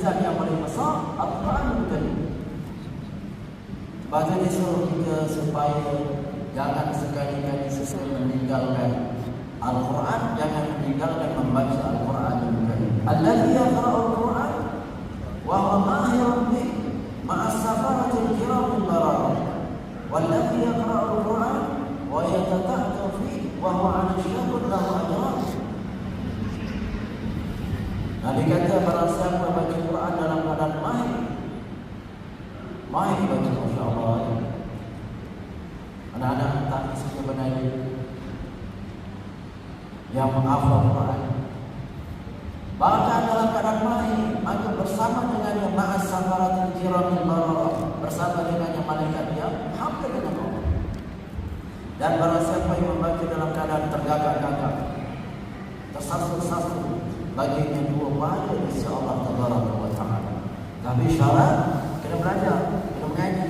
mukjizat yang paling besar Al-Quran Karim. Sebab itu disuruh kita supaya jangan sekali-kali sesuatu meninggalkan Al-Quran, jangan meninggalkan membaca Al-Quran Karim. Alladhi yaqra'u Al-Quran wa huwa mahirun bi ma'a safaratil kiramil bararah. Walladhi yaqra'u Al-Quran wa yatata'tu fi wa syakun Nabi kata barang siapa baca Quran dalam keadaan mahir. Mahir baca Masya Allah Anak-anak tak suka bernaya Yang menghafal Quran. Baca dalam keadaan mahir Maka bersama dengan Ma'as safaratul kiramil bararah Bersama dengan yang malaikat yang Hampir dengan Allah. Dan barang siapa yang membaca dalam keadaan tergagap-gagap Tersasul-sasul baginya dua pahala di Allah Taala wa Taala. Tapi syarat kena belajar, kena mengaji,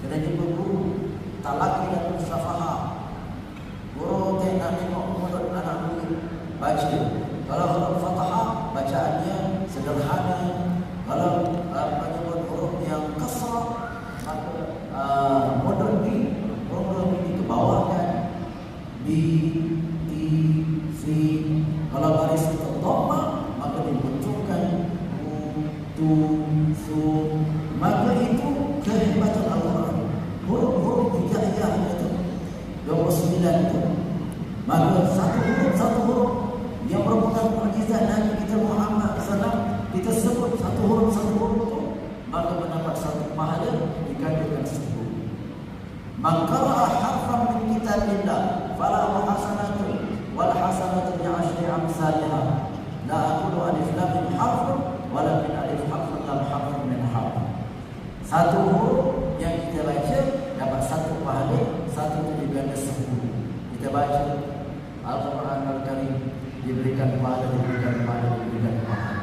kena jumpa guru, talaki dan musafaha. Guru tidak tengok mulut anak murid baca. Kalau huruf Fatihah bacaannya sederhana. Kalau menyebut huruf yang kasar maka uh, modern ni huruf ini ke bawah kan. B, u, tu, su. Maka itu kehebatan Al-Quran. Huruf-huruf hijaiyah itu 29 itu. Maka satu huruf satu huruf yang merupakan mukjizat Nabi kita Muhammad SAW kita sebut satu huruf satu huruf itu maka mendapat satu pahala dikandungkan huruf. Man qara'a harfan min kitabillah falahu hasanatun wal hasanatu bi asyri amsalha. satu huruf yang kita baca dapat satu pahala satu tujuan sepuluh kita baca Al-Quran Al-Karim diberikan pahala diberikan pahala diberikan pahala.